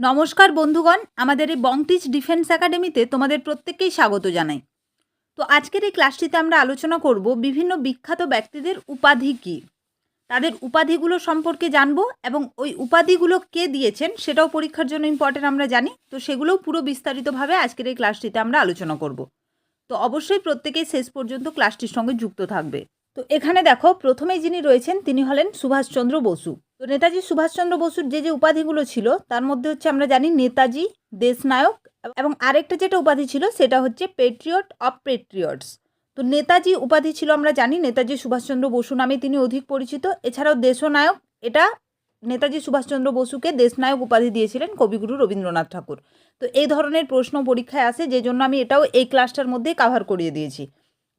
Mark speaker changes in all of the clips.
Speaker 1: নমস্কার বন্ধুগণ, আমাদের এই বংটিচ ডিফেন্স একাডেমিতে তোমাদের প্রত্যেককেই স্বাগত জানাই। তো আজকের এই ক্লাসটিতে আমরা আলোচনা করব বিভিন্ন বিখ্যাত ব্যক্তিদের উপাধি কী। তাদের উপাধিগুলো সম্পর্কে জানব এবং ওই উপাধিগুলো কে দিয়েছেন সেটাও পরীক্ষার জন্য ইম্পর্টেন্ট আমরা জানি। তো সেগুলোও পুরো বিস্তারিতভাবে আজকের এই ক্লাসটিতে আমরা আলোচনা করব। তো অবশ্যই প্রত্যেকেই শেষ পর্যন্ত ক্লাসটির সঙ্গে যুক্ত থাকবে। তো এখানে দেখো, প্রথমেই যিনি রয়েছেন তিনি হলেন সুভাষচন্দ্র বসু। তো নেতাজি সুভাষচন্দ্র বসুর যে যে উপাধিগুলো ছিল, তার মধ্যে হচ্ছে আমরা জানি নেতাজি, দেশনায়ক এবং আরেকটা যেটা উপাধি ছিল, সেটা হচ্ছে পেট্রিয়ট অফ পেট্রিয়টস তো নেতাজি উপাধি ছিল আমরা জানি, নেতাজি সুভাষচন্দ্র বসু নামে তিনি অধিক পরিচিত। এছাড়াও দেশনায়ক, এটা নেতাজি সুভাষচন্দ্র বসুকে দেশনায়ক উপাধি দিয়েছিলেন কবিগুরু রবীন্দ্রনাথ ঠাকুর। তো এই ধরনের প্রশ্ন পরীক্ষায় আসে যে জন্য আমি এটাও এই ক্লাসটার মধ্যেই কাভার করিয়ে দিয়েছি।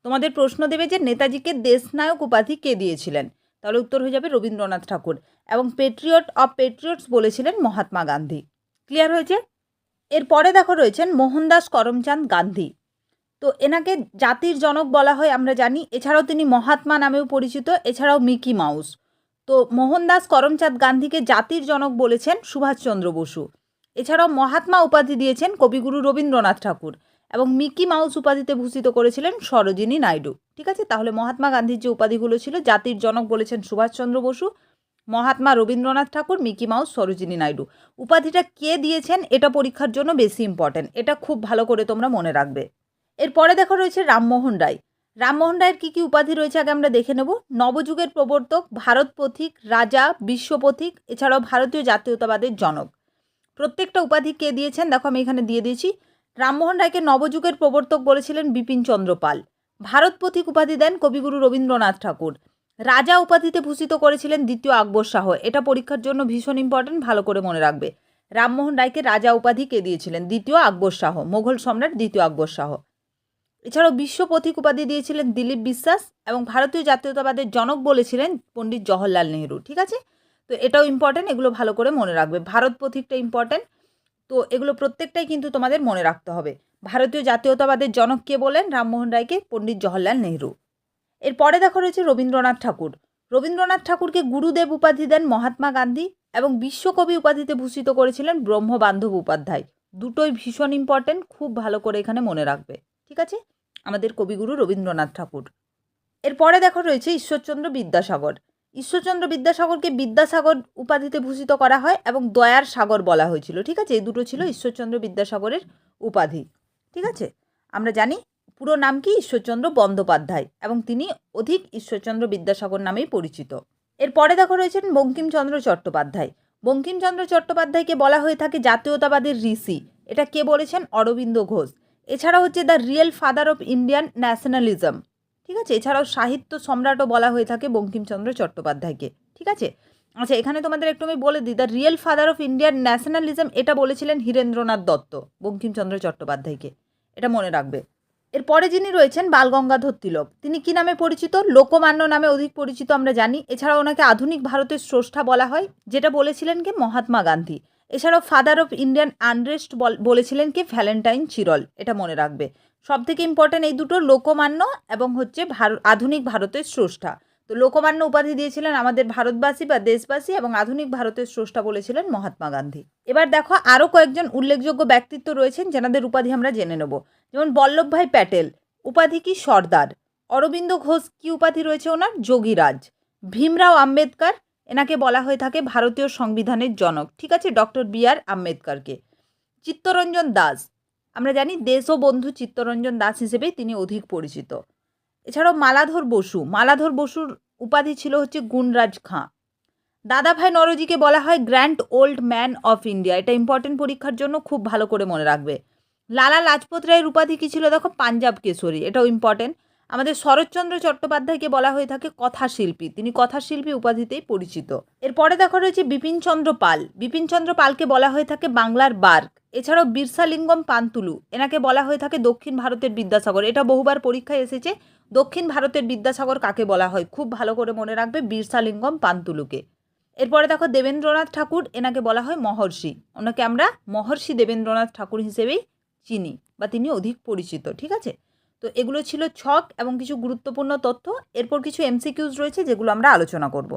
Speaker 1: তোমাদের প্রশ্ন দেবে যে নেতাজিকে দেশনায়ক উপাধি কে দিয়েছিলেন? তাহলে উত্তর হয়ে যাবে রবীন্দ্রনাথ ঠাকুর এবং পেট্রিয়ট অফ পেট্রিয়টস বলেছিলেন মহাত্মা গান্ধী। ক্লিয়ার হয়েছে? এরপরে দেখো রয়েছেন মোহনদাস করমচাঁদ গান্ধী। তো এনাকে জাতির জনক বলা হয়, আমরা জানি। এছাড়াও তিনি মহাত্মা নামেও পরিচিত, এছাড়াও মিকি মাউস। তো মোহনদাস করমচাঁদ গান্ধীকে জাতির জনক বলেছেন সুভাষচন্দ্র বসু। এছাড়াও মহাত্মা উপাধি দিয়েছেন কবিগুরু রবীন্দ্রনাথ ঠাকুর। এবং মিকি মাউস উপাধিতে ভূষিত করেছিলেন সরোজিনী নাইডু। ঠিক আছে? তাহলে মহাত্মা গান্ধীর যে উপাধিগুলো ছিল, জাতির জনক বলেছেন সুভাষচন্দ্র বসু, মহাত্মা রবীন্দ্রনাথ ঠাকুর, মিকি মাউস, সরোজিনী নাইডু। উপাধিটা কে দিয়েছেন এটা পরীক্ষার জন্য বেশি ইম্পর্ট্যান্ট এটা খুব ভালো করে তোমরা মনে রাখবে। এরপরে দেখো রয়েছে রামমোহন রায়। রামমোহন রায়ের কী কী উপাধি রয়েছে আগে আমরা দেখে নেব। নবযুগের প্রবর্তক, ভারত পথিক, রাজা বিশ্বপথিক এছাড়াও ভারতীয় জাতীয়তাবাদের জনক। প্রত্যেকটা উপাধি কে দিয়েছেন? দেখো আমি এখানে দিয়ে দিয়েছি। রামমোহন রায়কে নবযুগের প্রবর্তক বলেছিলেন বিপিন পাল ভারত পথিক উপাধি দেন কবিগুরু রবীন্দ্রনাথ ঠাকুর। রাজা উপাধিতে ভূষিত করেছিলেন দ্বিতীয় আকবর শাহ। এটা পরীক্ষার জন্য ভীষণ ইম্পর্টেন্ট ভালো করে মনে রাখবে। রামমোহন রায়কে রাজা উপাধি কে দিয়েছিলেন? দ্বিতীয় আকবর শাহ, মোঘল সম্রাট দ্বিতীয় আকবর শাহ। এছাড়াও বিশ্ব পথিক উপাধি দিয়েছিলেন দিলীপ বিশ্বাস এবং ভারতীয় জাতীয়তাবাদের জনক বলেছিলেন পণ্ডিত জওহরলাল নেহরু। ঠিক আছে? তো এটাও ইম্পর্টেন্ট এগুলো ভালো করে মনে রাখবে। ভারত পথিকটা ইম্পর্টেন্ট তো এগুলো প্রত্যেকটাই কিন্তু তোমাদের মনে রাখতে হবে। ভারতীয় জাতীয়তাবাদের জনক কে বলেন? রামমোহন রায়কে পণ্ডিত জওহরলাল নেহরু। এরপরে দেখো রয়েছে রবীন্দ্রনাথ ঠাকুর। রবীন্দ্রনাথ ঠাকুরকে গুরুদেব উপাধি দেন মহাত্মা গান্ধী এবং বিশ্বকবি উপাধিতে ভূষিত করেছিলেন ব্রহ্মবান্ধব উপাধ্যায়। দুটোই ভীষণ ইম্পর্টেন্ট খুব ভালো করে এখানে মনে রাখবে। ঠিক আছে? আমাদের কবিগুরু রবীন্দ্রনাথ ঠাকুর। এরপরে দেখো রয়েছে ঈশ্বরচন্দ্র বিদ্যাসাগর। ঈশ্বরচন্দ্র বিদ্যাসাগরকে বিদ্যাসাগর উপাধিতে ভূষিত করা হয় এবং দয়ার সাগর বলা হয়েছিল, ঠিক আছে? এই দুটো ছিল ঈশ্বরচন্দ্র বিদ্যাসাগরের উপাধি, ঠিক আছে? আমরা জানি পুরো নাম কি? ঈশ্বরচন্দ্র বন্দ্যোপাধ্যায় এবং তিনি অধিক ঈশ্বরচন্দ্র বিদ্যাসাগর নামেই পরিচিত। এরপরে দেখো রয়েছেন বঙ্কিমচন্দ্র চট্টোপাধ্যায়। বঙ্কিমচন্দ্র চট্টোপাধ্যায়কে বলা হয়ে থাকে জাতীয়তাবাদের ঋষি। এটা কে বলেছেন? অরবিন্দ ঘোষ। এছাড়া হচ্ছে the real father of Indian nationalism. ঠিক আছে? এছাড়াও সাহিত্য সম্রাটও বলা হয়ে থাকে বঙ্কিমচন্দ্র চট্টোপাধ্যায়কে। ঠিক আছে? আচ্ছা এখানে তোমাদের একটু আমি বলে দিই the real father of Indian nationalism এটা বলেছিলেন হীরেন্দ্রনাথ দত্ত, বঙ্কিমচন্দ্র চট্টোপাধ্যায়কে। এটা মনে রাখবে। এরপরে যিনি রয়েছেন বালগঙ্গাধর তিলক, তিনি কি নামে পরিচিত? লোকমান্য নামে অধিক পরিচিত আমরা জানি। এছাড়াও ওনাকে আধুনিক ভারতের স্রষ্টা বলা হয়, যেটা বলেছিলেন কি? মহাত্মা গান্ধী। এছাড়াও ফাদার অফ ইন্ডিয়ান আনরেস্ট বলেছিলেন কি? ভ্যালেন্টাইন চিরল, এটা মনে রাখবে। সব থেকে ইম্পর্ট্যান্ট এই দুটো লোকমান্য এবং হচ্ছে ভারত, আধুনিক ভারতের স্রষ্টা। তো লোকমান্য উপাধি দিয়েছিলেন আমাদের ভারতবাসী বা দেশবাসী এবং আধুনিক ভারতের স্রষ্টা বলেছিলেন মহাত্মা গান্ধী। এবার দেখো আরও কয়েকজন উল্লেখযোগ্য ব্যক্তিত্ব রয়েছেন যেনাদের উপাধি আমরা জেনে নেব। যেমন বল্লভভাই প্যাটেল, উপাধি কি সর্দার? অরবিন্দ ঘোষ কি উপাধি রয়েছে ওনার? যোগীরাজ। ভীমরাও আম্বেদকর, এনাকে বলা হয়ে থাকে ভারতীয় সংবিধানের জনক। ঠিক আছে, ডক্টর বি আর আম্বেদকরকে। চিত্তরঞ্জন দাস আমরা জানি দেশ ও বন্ধু চিত্তরঞ্জন দাস হিসেবেই তিনি অধিক পরিচিত। এছাড়াও মালাধর বসু, মালাধর বসুর উপাধি ছিল হচ্ছে গুণরাজ খাঁ। দাদাভাই নরজিকে বলা হয় grand old man of India. এটা ইম্পর্টেন্ট পরীক্ষার জন্য খুব ভালো করে মনে রাখবে। লালা লাজপত রায়ের উপাধি কী ছিল? দেখো, পাঞ্জাব কেশরী, এটাও ইম্পর্টেন্ট আমাদের শরৎচন্দ্র চট্টোপাধ্যায়কে বলা হয়ে থাকে কথাশিল্পী। তিনি কথাশিল্পী উপাধিতেই পরিচিত। এরপরে দেখা রয়েছে বিপিনচন্দ্র পাল। বিপিনচন্দ্র পালকে বলা হয়ে থাকে বাংলার বার্ক। এছাড়াও বিরসালিঙ্গম পান্তুলু, এনাকে বলা হয়ে থাকে দক্ষিণ ভারতের বিদ্যাসাগর। এটা বহুবার পরীক্ষায় এসেছে, দক্ষিণ ভারতের বিদ্যাসাগর কাকে বলা হয়? খুব ভালো করে মনে রাখবে বিরসালিঙ্গম পান্তুলুকে। এরপরে দেখো দেবেন্দ্রনাথ ঠাকুর, এনাকে বলা হয় মহর্ষি। ওনাকে আমরা মহর্ষি দেবেন্দ্রনাথ ঠাকুর হিসেবেই চিনি বা তিনি অধিক পরিচিত, ঠিক আছে? তো এগুলো ছিল ছক এবং কিছু গুরুত্বপূর্ণ তথ্য। এরপর কিছু এমসিকিউজ রয়েছে যেগুলো আমরা আলোচনা করব।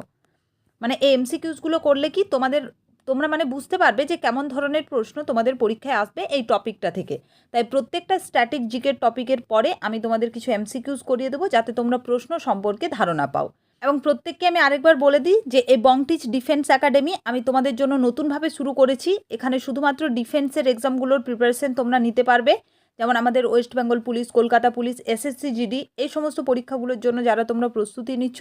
Speaker 1: মানে এই এমসিকিউজগুলো করলে কি তোমাদের তোমরা মানে বুঝতে পারবে যে কেমন ধরনের প্রশ্ন তোমাদের পরীক্ষায় আসবে এই টপিকটা থেকে। তাই প্রত্যেকটা স্ট্যাটিক জিকের টপিকের পরে আমি তোমাদের কিছু এমসিকিউজ করিয়ে দেবো যাতে তোমরা প্রশ্ন সম্পর্কে ধারণা পাও। এবং প্রত্যেককে আমি আরেকবার বলে দিই যে এই বংটিচ ডিফেন্স একাডেমি আমি তোমাদের জন্য নতুনভাবে শুরু করেছি। এখানে শুধুমাত্র ডিফেন্সের এক্সামগুলোর প্রিপারেশন তোমরা নিতে পারবে। যেমন আমাদের West Bengal police Kolkata police SSC GD এই সমস্ত পরীক্ষাগুলোর জন্য যারা তোমরা প্রস্তুতি নিচ্ছ,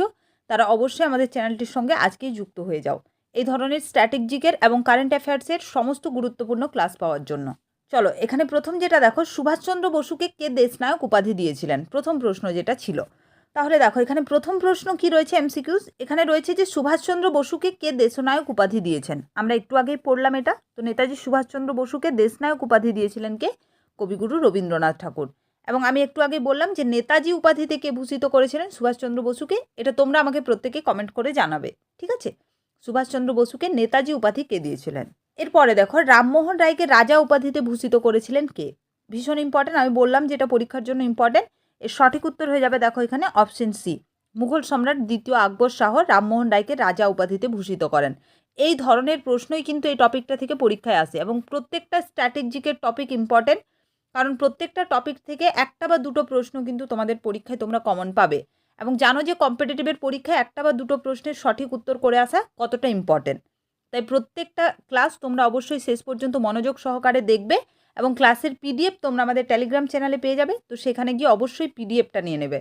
Speaker 1: তারা অবশ্যই আমাদের চ্যানেলটির সঙ্গে আজকেই যুক্ত হয়ে যাও। এই ধরনের স্ট্র্যাটেজিকের এবং কারেন্ট অ্যাফেয়ার্সের সমস্ত গুরুত্বপূর্ণ ক্লাস পাওয়ার জন্য। চলো, এখানে প্রথম যেটা দেখো, সুভাষচন্দ্র বসুকে কে দেশনায়ক উপাধি দিয়েছিলেন? প্রথম প্রশ্ন যেটা ছিল। তাহলে দেখো, এখানে প্রথম প্রশ্ন কি রয়েছে এমসিকিউস এখানে রয়েছে যে সুভাষচন্দ্র বসুকে কে দেশনায়ক উপাধি দিয়েছেন? আমরা একটু আগেই পড়লাম এটা। তো নেতাজি সুভাষচন্দ্র বসুকে দেশনায়ক উপাধি দিয়েছিলেন কে? কবিগুরু রবীন্দ্রনাথ ঠাকুর। এবং আমি একটু আগে বললাম যে নেতাজি উপাধিতে কে ভূষিত করেছিলেন সুভাষচন্দ্র বসুকে? এটা তোমরা আমাকে প্রত্যেকে কমেন্ট করে জানাবে। ঠিক আছে? সুভাষচন্দ্র বসুকে নেতাজি উপাধি কে দিয়েছিলেন? এরপরে দেখো, রামমোহন রায়কে রাজা উপাধিতে ভূষিত করেছিলেন কে? ভীষণ ইম্পর্টেন্ট আমি বললাম যেটা পরীক্ষার জন্য ইম্পর্টেন্ট এর সঠিক উত্তর হয়ে যাবে দেখো এখানে অপশন সি মুঘল সম্রাট দ্বিতীয় আকবর শাহ রামমোহন রায়কে রাজা উপাধিতে ভূষিত করেন। এই ধরনের প্রশ্নই কিন্তু এই টপিকটা থেকে পরীক্ষায় আসে এবং প্রত্যেকটা স্ট্র্যাটেজিকের টপিক ইম্পর্টেন্ট কারণ প্রত্যেকটা টপিক থেকে একটা বা দুটো প্রশ্ন কিন্তু তোমাদের পরীক্ষায় তোমরা কমন পাবে। এবং জানো যে কম্পিটিটিভের পরীক্ষায় একটা বা দুটো প্রশ্নের সঠিক উত্তর করে আসা কতটা ইম্পর্টেন্ট তাই প্রত্যেকটা ক্লাস তোমরা অবশ্যই শেষ পর্যন্ত মনোযোগ সহকারে দেখবে এবং ক্লাসের পিডিএফ তোমরা আমাদের টেলিগ্রাম চ্যানেলে পেয়ে যাবে, তো সেখানে গিয়ে অবশ্যই পিডিএফটা নিয়ে নেবে।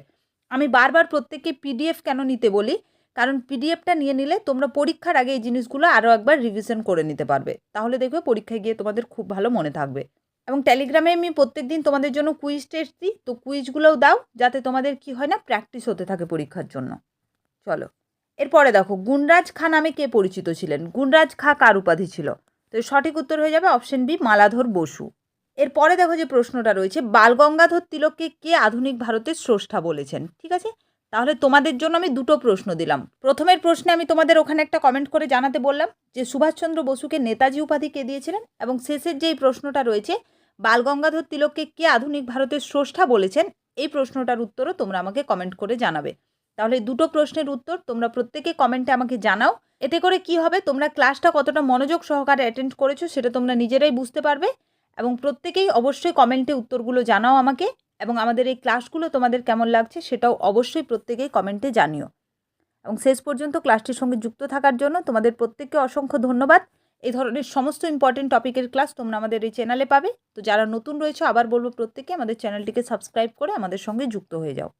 Speaker 1: আমি বারবার প্রত্যেককে পিডিএফ কেন নিতে বলি? কারণ পিডিএফটা নিয়ে নিলে তোমরা পরীক্ষার আগে এই জিনিসগুলো আরও একবার রিভিশন করে নিতে পারবে। তাহলে দেখবে পরীক্ষায় গিয়ে তোমাদের খুব ভালো মনে থাকবে। এবং টেলিগ্রামে আমি প্রত্যেক দিন তোমাদের জন্য কুইজ টেস্ট দিই। তো কুইজগুলোও দাও, যাতে তোমাদের কি হয় না প্র্যাকটিস হতে থাকে পরীক্ষার জন্য। চলো। এরপরে দেখো, গুণরাজ খা নামে কে পরিচিত ছিলেন? গুণরাজ খা কার উপাধি ছিল? তো সঠিক উত্তর হয়ে যাবে অপশন বি মালাধর বসু। এরপরে দেখো যে প্রশ্নটা রয়েছে, বালগঙ্গাধর তিলককে কে আধুনিক ভারতের স্রষ্টা বলেছেন? ঠিক আছে? তাহলে তোমাদের জন্য আমি দুটো প্রশ্ন দিলাম। প্রথমের প্রশ্নে আমি তোমাদের ওখানে একটা কমেন্ট করে জানাতে বললাম যে, সুভাষচন্দ্র বসুকে নেতাজি উপাধি কে দিয়েছিলেন? এবং শেষের যেই প্রশ্নটা রয়েছে, বালগঙ্গাধর তিলককে কে আধুনিক ভারতের স্রষ্টা বলেছেন? এই প্রশ্নটার উত্তরও তোমরা আমাকে কমেন্ট করে জানাবে। তাহলে দুটো প্রশ্নের উত্তর তোমরা প্রত্যেকে কমেন্টে আমাকে জানাও। এতে করে কি হবে? তোমরা ক্লাসটা কতটা মনোযোগ সহকারে অ্যাটেন্ড করেছ সেটা তোমরা নিজেরাই বুঝতে পারবে। এবং প্রত্যেকেই অবশ্যই কমেন্টে উত্তরগুলো জানাও আমাকে। এবং আমাদের এই ক্লাসগুলো তোমাদের কেমন লাগছে সেটাও অবশ্যই প্রত্যেকেই কমেন্টে জানিও। এবং শেষ পর্যন্ত ক্লাসটির সঙ্গে যুক্ত থাকার জন্য তোমাদের প্রত্যেককে অসংখ্য ধন্যবাদ। এই ধরনের সমস্ত ইম্পর্টেন্ট টপিকের ক্লাস তোমরা আমাদের এই চ্যানেলে পাবে। তো যারা নতুন রয়েছে, আবার বলব প্রত্যেকে আমাদের চ্যানেলটিকে সাবস্ক্রাইব করে আমাদের সঙ্গে যুক্ত হয়ে যাও।